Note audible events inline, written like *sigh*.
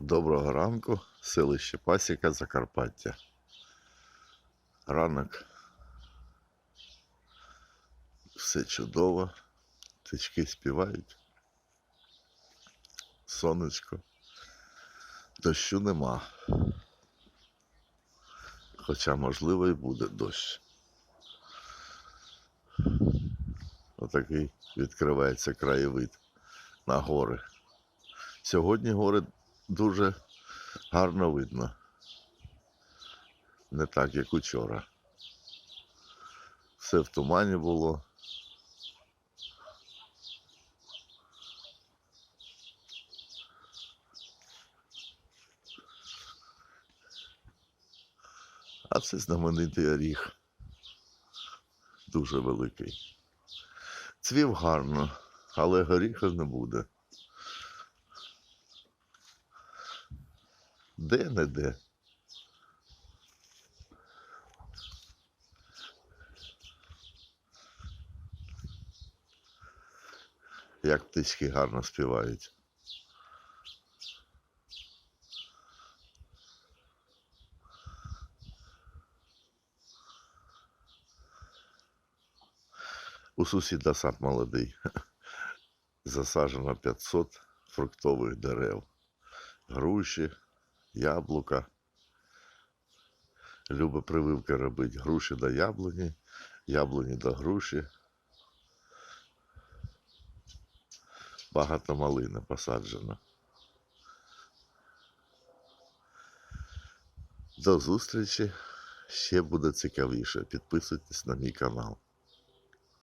Доброго ранку, селище Пасіка, Закарпаття. Ранок. Все чудово. Птички співають. Сонечко. Дощу нема. Хоча, можливо, і буде дощ. Отакий відкривається краєвид на гори. Сьогодні гори дуже гарно видно. Не так, як учора. Все в тумані було. А це знаменитий оріг. Дуже великий. Цвів гарно, але горіхів не буде. Де не де. Як птички гарно співають. У сусіда сад молодий. *laughs* Засаджено 500 фруктових дерев. Груші, яблука. Любить прививки робити груші до яблуні, яблуні до груші. Багато малини посаджено. До зустрічі. Ще буде цікавіше. Підписуйтесь на мій канал.